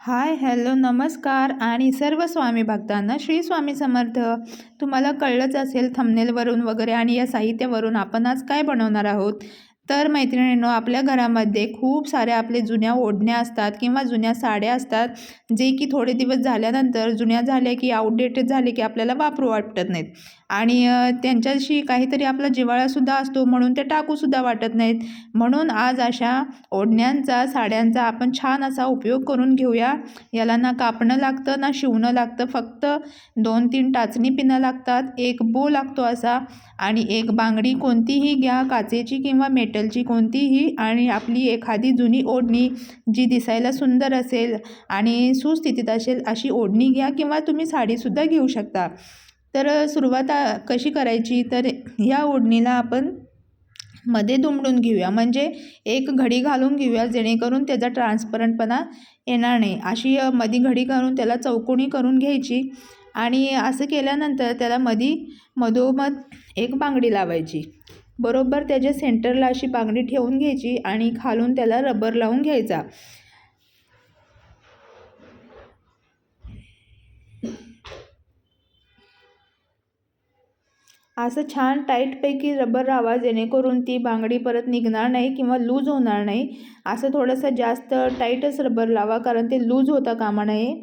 Hi hello नमस्कार. आणि सर्व स्वामी भक्तांना श्री स्वामी समर्थ. तुम्हाला कळलंच असेल थंबनेलवरून वगैरे आणि या साहित्यावरून आपण आज काय बनवणार आहोत? तर मैत्रिणींनो आपल्या घरामध्ये खूप साऱ्या आपले जुन्या ओढण्या असतात किंवा जुन्या साड्या असतात जे की थोडे दिवस झाल्यानंतर जुन्या झाल्या की आउटडेटेड झाले की आपल्याला वापरू वाटत नाहीत. आणि त्यांच्याशी काहीतरी आपला जिव्हाळासुद्धा असतो म्हणून ते टाकूसुद्धा वाटत नाहीत. म्हणून आज अशा ओढण्यांचा साड्यांचा आपण छान असा उपयोग करून घेऊया. याला ना कापणं लागतं ना शिवणं लागतं फक्त दोन तीन टाचणी पिनं लागतात एक बो लागतो असा आणि एक बांगडी कोणतीही घ्या काचेची किंवा मेटलची कोणतीही आणि आपली एखादी जुनी ओढणी जी दिसायला सुंदर असेल आणि सुस्थितीत असेल अशी ओढणी घ्या किंवा तुम्ही साडीसुद्धा घेऊ शकता. तर सुरुवात कशी करायची? तर ह्या ओढणीला आपण मध्ये दुमडून घेऊया. म्हणजे एक घडी घालून घेऊया जेणेकरून त्याचा ट्रान्सपरंटपणा येणार नाही. अशी अ, मधी घडी घालून त्याला चौकोणी करून घ्यायची आणि असं केल्यानंतर त्याला मधी मधोमध एक बांगडी लावायची. बरोबर त्याच्या सेंटरला अशी बांगडी ठेवून घ्यायची आणि खालून त्याला रबर लावून घ्यायचा. असं छान टाईटपैकी रबर राहावा जेणेकरून ती बांगडी परत निघणार नाही किंवा लूज होणार नाही. असं थोडंसं जास्त टाईटच रबर लावा कारण ते लूज होता कामा नये.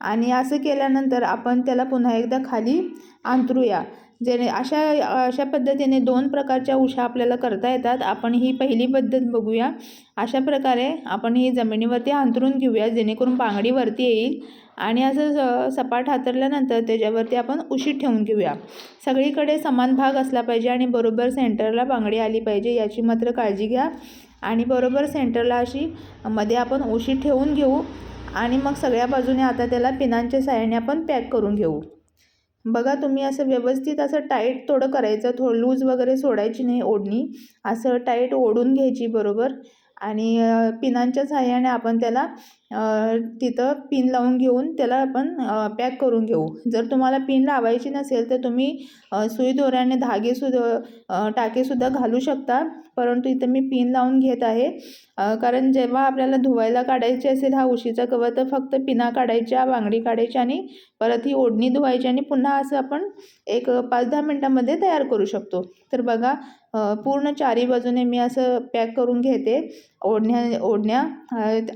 आणि असं केल्यानंतर आपण त्याला पुन्हा एकदा खाली अंतरूया. जेणे अशा अशा पद्धतीने दोन प्रकारच्या उशा आपल्याला करता येतात. आपण ही पहिली पद्धत बघूया. अशा प्रकारे आपण ही जमिनीवरती अंतरून घेऊया जेणेकरून बांगडीवरती येईल. आणि असं स- सपाट हातरल्यानंतर त्याच्यावरती आपण उशी ठेवून घेऊया. सगळीकडे समान भाग असला पाहिजे आणि बरोबर सेंटरला बांगडी आली पाहिजे याची मात्र काळजी घ्या. आणि बरोबर सेंटरला अशी मध्ये आपण उशी ठेवून घेऊ आणि मग सगळ्या बाजूने आता त्याला पिनांच्या साह्याने आपण पॅक करून घेऊ. बघा तुम्ही असं व्यवस्थित असं टाईट थोडं करायचं थोडं लूज वगैरे सोडायची नाही ओढणी. असं टाईट ओढून घ्यायची बरोबर. आणि पिनांच्या सहाय्याने आपण त्याला तिथं पिन लावून घेऊन त्याला आपण पॅक करून घेऊ. जर तुम्हाला पिन लावायची नसेल तर तुम्ही सुई दोऱ्याने धागेसुद्धा टाकेसुद्धा घालू शकता. परंतु इथं मी पिन लावून घेत आहे. कारण जेव्हा आपल्याला धुवायला काढायची असेल हा उशीचा कवर तर फक्त पिना काढायच्या बांगडी काढायची आणि परत ही ओढणी धुवायची आणि पुन्हा असं आपण एक पाच दहा मिनटामध्ये तयार करू शकतो. तर बघा पूर्ण चारी बाजूने मी असं पॅक करून घेते. ओढण्या ओढण्या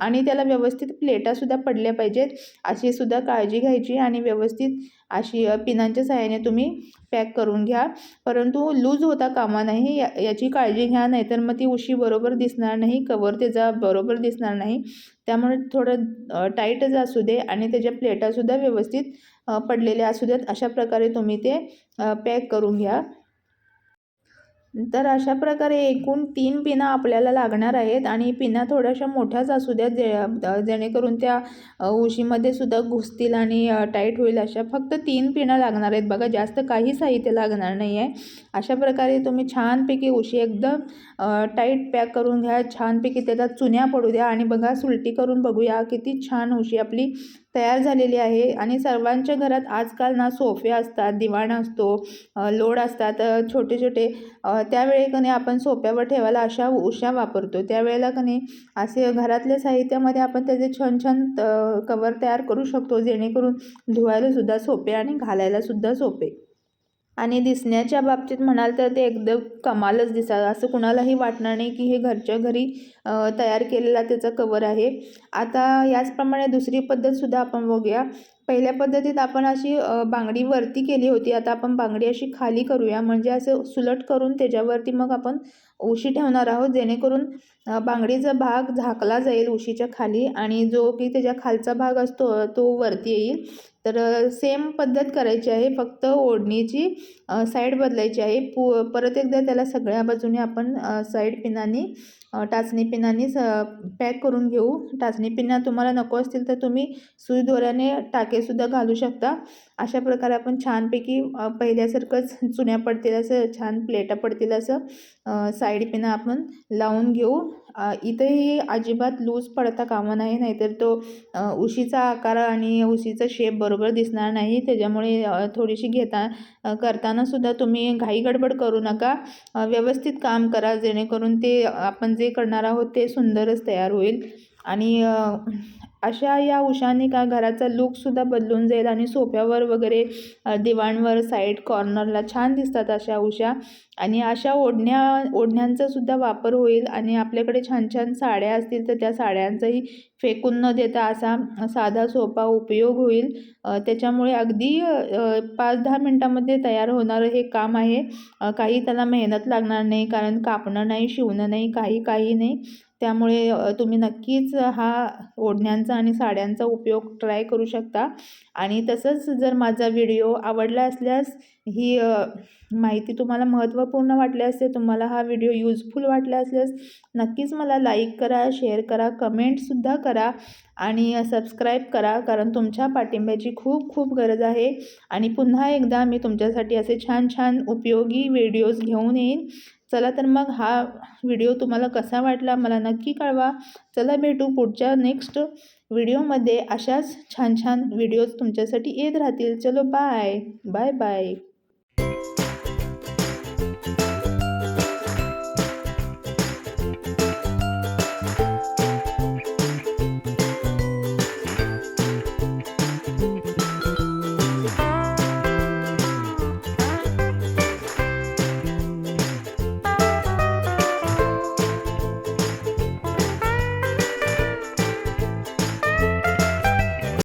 आणि त्याला व्यवस्थित प्लेटासुद्धा पडल्या पाहिजेत. अशी सुद्धा काळजी घ्यायची आणि व्यवस्थित अशी पिनांच्या सहाय्याने तुम्ही पॅक करून घ्या. परंतु लूज होता कामा नाही या याची काळजी घ्या नाहीतर मग ती उशी बरोबर दिसणार नाही कवर त्याचा बरोबर दिसणार नाही. त्यामुळे थोडं टाईटच असू दे आणि त्याच्या प्लेटासुद्धा व्यवस्थित पडलेल्या असू देत अशा प्रकारे तुम्ही ते पॅक करून घ्या. तर अशा प्रकारे एकूण तीन पिना आपल्याला लागणार आहेत आणि पिना थोड्याशा मोठ्याच असू द्या जे जेणेकरून त्या उशीमध्ये सुद्धा घुसतील आणि टाईट होईल अशा फक्त तीन पिना लागणार आहेत. बघा जास्त काही साहित्य लागणार नाही आहे अशा प्रकारे तुम्ही छानपैकी उशी एकदम टाईट पॅक करून घ्या. छानपैकी त्याला चुन्या पडू द्या आणि बघा सुलटी करून बघूया किती छान उशी आपली तयार झालेली आहे आणि सर्वांच्या घरात आजकाल ना सोफे असतात दिवाण असतो लोड असतात छोटे छोटे अ, त्यावेळी आपण सोप्यावर ठेवायला अशा उशा वापरतो. त्यावेळेला कने असे घरातल्या साहित्यामध्ये आपण त्याचे छान छान कवर तयार करू शकतो जेणेकरून धुवायलासुद्धा सोपे आणि घालायलासुद्धा सोपे. आणि दिसण्याच्या बाबतीत म्हणाल तर ते एकदम कमालच दिसाल असं कुणालाही वाटणार नाही की हे घरच्या घरी तयार केलेला त्याचा कवर आहे. आता याचप्रमाणे दुसरी पद्धतसुद्धा आपण बघूया. पहिल्या पद्धतीत आपण अशी बांगडी वरती केली होती. आता आपण बांगडी अशी खाली करूया. म्हणजे असं सुलट करून त्याच्यावरती मग आपण उशी ठेवणार आहोत. जेणेकरून बांगडीचा भाग झाकला जाईल उशीच्या खाली आणि जो की त्याच्या खालचा भाग असतो तो वरती येईल. तर सेम पद्धत करायची आहे. फक्त ओढणीची साईड बदलायची आहे. पू परत एकदा त्याला सगळ्या बाजूने आपण साईड पिनांनी टाचणी पिनांनी स पॅक करून घेऊ. टाचणी पिना तुम्हाला नको असतील तर तुम्ही सुई दोऱ्याने टाकेसुद्धा घालू शकता. अशा प्रकारे आपण छानपैकी पहिल्यासारखंच चुन्या पडतील असं छान प्लेटा पडतील असं. साईड पिना आपण लावून घेऊ. इथेही इथंही अजिबात लूज पडता कामा नाही नाहीतर तो उशीचा आकार आणि उशीचा शेप बरोबर दिसणार नाही. त्याच्यामुळे थोडीशी घेता करतानासुद्धा तुम्ही घाई गडबड करू नका. व्यवस्थित काम करा जेणेकरून ते आपण जे करणार आहोत ते सुंदरच तयार होईल. आणि अशा या उशाने का घराचा लुकसुद्धा बदलून जाईल आणि सोफ्यावर वगैरे दिवाणवर साईड कॉर्नरला छान दिसतात अशा उशा आणि अशा ओढण्या ओढण्यांचा सुद्धा वापर होईल आणि आपल्याकडे छान छान साड्या असतील तर त्या साड्यांचाही फेकून न देता असा साधा सोपा उपयोग होईल. त्याच्यामुळे अगदी पाच दहा मिनटामध्ये तयार होणारं हे काम आहे. काही त्याला मेहनत लागणार नाही कारण कापणं नाही शिवणं नाही काही काही नाही. त्यामुळे तुम्ही नक्कीच हा ओढण्यांचा आणि साड्यांचा उपयोग ट्राय करू शकता. आणि तसंच जर माझा व्हिडिओ आवडला असल्यास ही माहिती तुम्हाला महत्त्वपूर्ण वाटली असते तुम्हाला हा व्हिडिओ यूजफुल वाटला असल्यास नक्कीच मला लाईक करा शेअर करा कमेंटसुद्धा करा आणि सबस्क्राईब करा कारण तुमच्या पाठिंब्याची खूप खूप गरज आहे. आणि पुन्हा एकदा मी तुमच्यासाठी असे छान छान उपयोगी व्हिडिओज घेऊन येईन. चला तर मग हा व्हिडिओ तुम्हाला कसा वाटला मला नक्की कळवा. चला भेटू पुढच्या नेक्स्ट व्हिडिओमध्ये. अशाच छान छान व्हिडिओज तुमच्यासाठी येत राहतील. चलो बाय बाय बाय